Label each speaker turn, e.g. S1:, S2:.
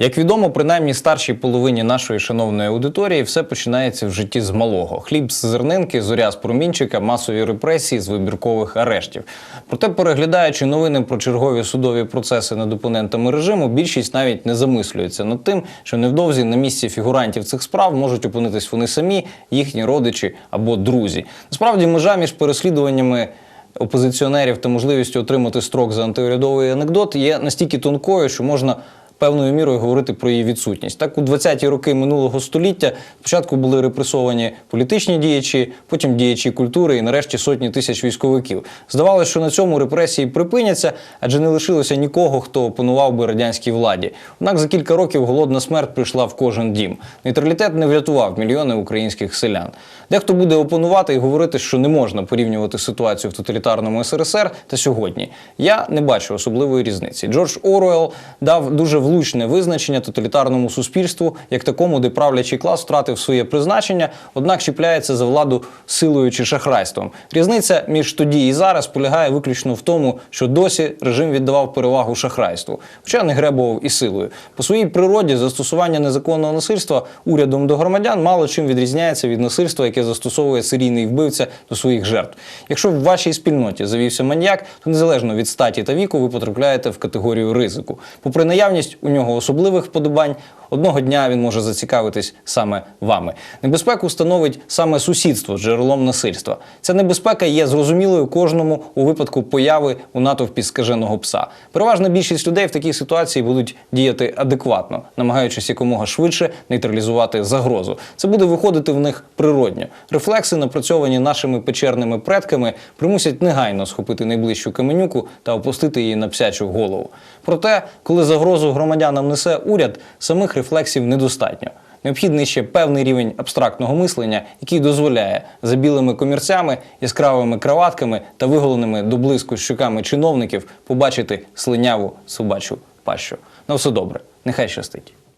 S1: Як відомо, принаймні старшій половині нашої шановної аудиторії все починається в житті з малого: хліб з зернинки, зоря з промінчика, масові репресії з вибіркових арештів. Проте, переглядаючи новини про чергові судові процеси над опонентами режиму, більшість навіть не замислюється над тим, що невдовзі на місці фігурантів цих справ можуть опинитись вони самі, їхні родичі або друзі. Насправді, межа між переслідуваннями опозиціонерів та можливістю отримати строк за антиурядовий анекдот є настільки тонкою, що можна. Певною мірою говорити про її відсутність. Так, у 20-ті роки минулого століття спочатку були репресовані політичні діячі, потім діячі культури і нарешті сотні тисяч військовиків. Здавалося, що на цьому репресії припиняться, адже не лишилося нікого, хто опонував би радянській владі. Однак за кілька років голодна смерть прийшла в кожен дім. Нейтралітет не врятував мільйони українських селян. Дехто буде опонувати і говорити, що не можна порівнювати ситуацію в тоталітарному СРСР та сьогодні. Я не бачу особливої різниці. Джордж Оруел дав дуже влучне визначення тоталітарному суспільству як такому, де правлячий клас втратив своє призначення, однак чіпляється за владу силою чи шахрайством. Різниця між тоді і зараз полягає виключно в тому, що досі режим віддавав перевагу шахрайству, хоча не гребував і силою. По своїй природі застосування незаконного насильства урядом до громадян мало чим відрізняється від насильства, яке застосовує серійний вбивця до своїх жертв. Якщо в вашій спільноті завівся маньяк, то незалежно від статі та віку ви потрапляєте в категорію ризику. Попри наявність у нього особливих вподобань, одного дня він може зацікавитись саме вами. Небезпеку становить саме сусідство з джерелом насильства. Ця небезпека є зрозумілою кожному у випадку появи у натовпі скаженого пса. Переважна більшість людей в такій ситуації будуть діяти адекватно, намагаючись якомога швидше нейтралізувати загрозу. Це буде виходити в них природньо. Рефлекси, напрацьовані нашими печерними предками, примусять негайно схопити найближчу каменюку та опустити її на псячу голову. Проте, коли загрозу громадянам несе уряд, самих рефлексів недостатньо. Необхідний ще певний рівень абстрактного мислення, який дозволяє за білими комірцями, яскравими краватками та виголеними до близько щуками чиновників побачити слиняву собачу пащу. На все добре, нехай щастить.